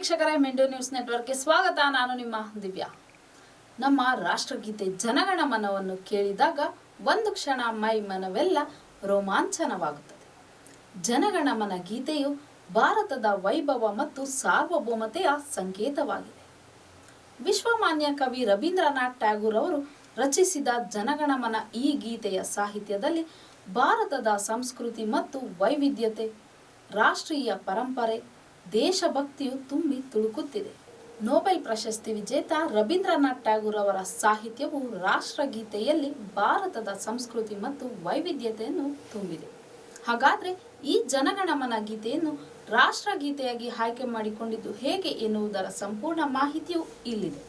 ವೀಕ್ಷಕರೇ, ಮೆಂಡು ನ್ಯೂಸ್ ನೆಟ್ವರ್ಕ್ಗೆ ಸ್ವಾಗತ. ನಾನು ನಿಮ್ಮ ದಿವ್ಯಾ. ನಮ್ಮ ರಾಷ್ಟ್ರಗೀತೆ ಜನಗಣಮನವನ್ನು ಕೇಳಿದಾಗ ಒಂದು ಕ್ಷಣ ಮೈ ಮನವೆಲ್ಲ ರೋಮಾಂಚನವಾಗುತ್ತದೆ. ಜನಗಣಮನ ಗೀತೆಯು ಭಾರತದ ವೈಭವ ಮತ್ತು ಸಾರ್ವಭೌಮತೆಯ ಸಂಕೇತವಾಗಿದೆ. ವಿಶ್ವಮಾನ್ಯ ಕವಿ ರವೀಂದ್ರನಾಥ್ ಟ್ಯಾಗೂರ್ ಅವರು ರಚಿಸಿದ ಜನಗಣಮನ ಈ ಗೀತೆಯ ಸಾಹಿತ್ಯದಲ್ಲಿ ಭಾರತದ ಸಂಸ್ಕೃತಿ ಮತ್ತು ವೈವಿಧ್ಯತೆ, ರಾಷ್ಟ್ರೀಯ ಪರಂಪರೆ ದೇಶಭಕ್ತಿಯು ತುಂಬಿ ತುಳುಕುತ್ತಿದೆ. ನೊಬೆಲ್ ಪ್ರಶಸ್ತಿ ವಿಜೇತ ರವೀಂದ್ರನಾಥ್ ಟ್ಯಾಗೂರ್ ಅವರ ಸಾಹಿತ್ಯವು ರಾಷ್ಟ್ರಗೀತೆಯಲ್ಲಿ ಭಾರತದ ಸಂಸ್ಕೃತಿ ಮತ್ತು ವೈವಿಧ್ಯತೆಯನ್ನು ತುಂಬಿದೆ. ಹಾಗಾದರೆ ಈ ಜನಗಣಮನ ಗೀತೆಯನ್ನು ರಾಷ್ಟ್ರಗೀತೆಯಾಗಿ ಆಯ್ಕೆ ಮಾಡಿಕೊಂಡಿದ್ದು ಹೇಗೆ ಎನ್ನುವುದರ ಸಂಪೂರ್ಣ ಮಾಹಿತಿಯು ಇಲ್ಲಿದೆ.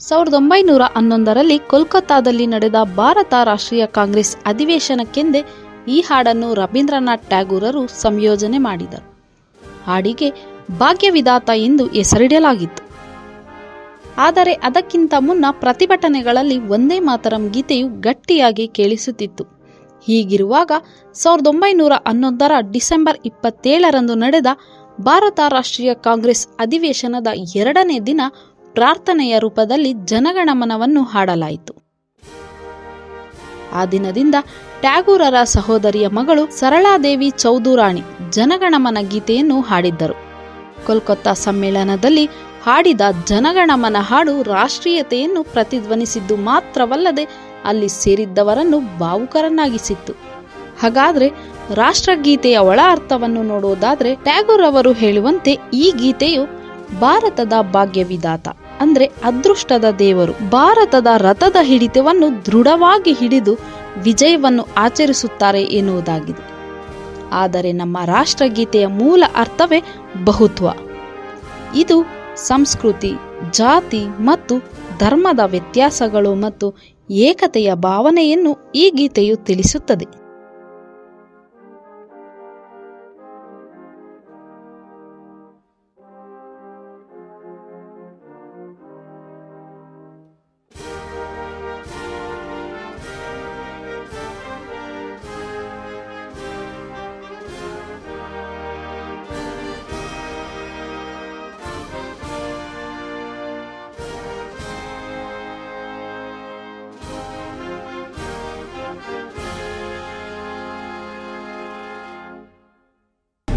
ಸಾವಿರದ ಒಂಬೈನೂರ ಹನ್ನೊಂದರಲ್ಲಿ ಕೋಲ್ಕತ್ತಾದಲ್ಲಿ ನಡೆದ ಭಾರತ ರಾಷ್ಟ್ರೀಯ ಕಾಂಗ್ರೆಸ್ ಅಧಿವೇಶನಕ್ಕೆಂದೇ ಈ ಹಾಡನ್ನು ರವೀಂದ್ರನಾಥ್ ಟ್ಯಾಗೂರರು ಸಂಯೋಜನೆ ಮಾಡಿದರು. ಹಾಡಿಗೆ ಭಾಗ್ಯವಿದಾತ ಎಂದು ಹೆಸರಿಡಲಾಗಿತ್ತು. ಆದರೆ ಅದಕ್ಕಿಂತ ಮುನ್ನ ಪ್ರತಿಭಟನೆಗಳಲ್ಲಿ ಒಂದೇ ಮಾತರಂ ಗೀತೆಯು ಗಟ್ಟಿಯಾಗಿ ಕೇಳಿಸುತ್ತಿತ್ತು. ಹೀಗಿರುವಾಗ ಸಾವಿರದ ಒಂಬೈನೂರ ಹನ್ನೊಂದರ ಡಿಸೆಂಬರ್ ಇಪ್ಪತ್ತೇಳರಂದು ನಡೆದ ಭಾರತ ರಾಷ್ಟ್ರೀಯ ಕಾಂಗ್ರೆಸ್ ಅಧಿವೇಶನದ ಎರಡನೇ ದಿನ ಪ್ರಾರ್ಥನೆಯ ರೂಪದಲ್ಲಿ ಜನಗಣಮನವನ್ನು ಹಾಡಲಾಯಿತು. ಆ ದಿನದಿಂದ ಟ್ಯಾಗೂರರ ಸಹೋದರಿಯ ಮಗಳು ಸರಳಾದೇವಿ ಚೌಧುರಾಣಿ ಜನಗಣಮನ ಗೀತೆಯನ್ನು ಹಾಡಿದ್ದರು. ಕೋಲ್ಕತ್ತಾ ಸಮ್ಮೇಳನದಲ್ಲಿ ಹಾಡಿದ ಜನಗಣಮನ ಹಾಡು ರಾಷ್ಟ್ರೀಯತೆಯನ್ನು ಪ್ರತಿಧ್ವನಿಸಿದ್ದು ಮಾತ್ರವಲ್ಲದೆ ಅಲ್ಲಿ ಸೇರಿದ್ದವರನ್ನು ಭಾವುಕರನ್ನಾಗಿಸಿತ್ತು. ಹಾಗಾದ್ರೆ ರಾಷ್ಟ್ರಗೀತೆಯ ಒಳ ಅರ್ಥವನ್ನು ನೋಡುವುದಾದ್ರೆ ಟ್ಯಾಗೂರ್ ಅವರು ಹೇಳುವಂತೆ ಈ ಗೀತೆಯು ಭಾರತದ ಭಾಗ್ಯವಿದಾತ ಅಂದ್ರೆ ಅದೃಷ್ಟದ ದೇವರು. ಭಾರತದ ರಥದ ಹಿಡಿತವನ್ನು ದೃಢವಾಗಿ ಹಿಡಿದು ವಿಜಯವನ್ನು ಆಚರಿಸುತ್ತಾರೆ ಎನ್ನುವುದಾಗಿದೆ. ಆದರೆ ನಮ್ಮ ರಾಷ್ಟ್ರಗೀತೆಯ ಮೂಲ ಅರ್ಥವೇ ಬಹುತ್ವ. ಇದು ಸಂಸ್ಕೃತಿ, ಜಾತಿ ಮತ್ತು ಧರ್ಮದ ವ್ಯತ್ಯಾಸಗಳು ಮತ್ತು ಏಕತೆಯ ಭಾವನೆಯನ್ನು ಈ ಗೀತೆಯು ತಿಳಿಸುತ್ತದೆ.